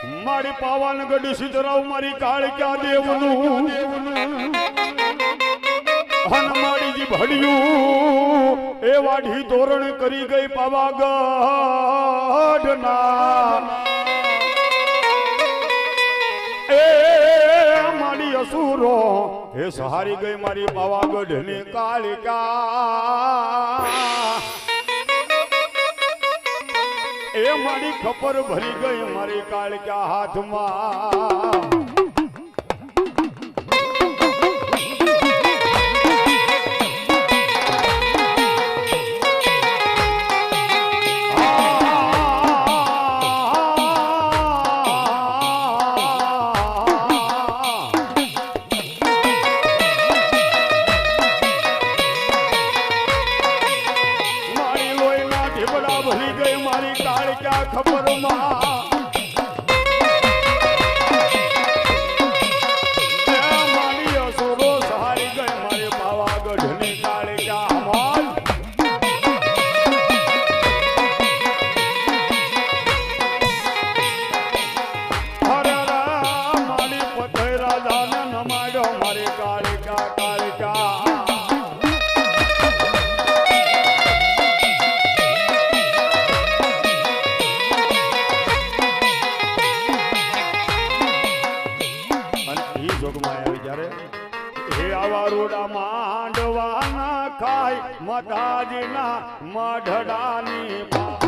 મારી પાવાનગઢ સિદ્ધરાવ, મારી કાળક્યા દેવનું. હનુમાનજી ભડ્યું એ વાઢી ધોરણ કરી ગઈ પાવાગઢ ના એ મારી અસુરો, એ સહારી ગઈ મારી પાવાગઢની કાળિકા. મારી ખપર ભરી ગઈ મારી કાળિકા હાથમાં. મારી ક્યાં ખબરમાં? એ હે આવા રોડા માંડવાના ખાય માતાજીના મઢડાની પા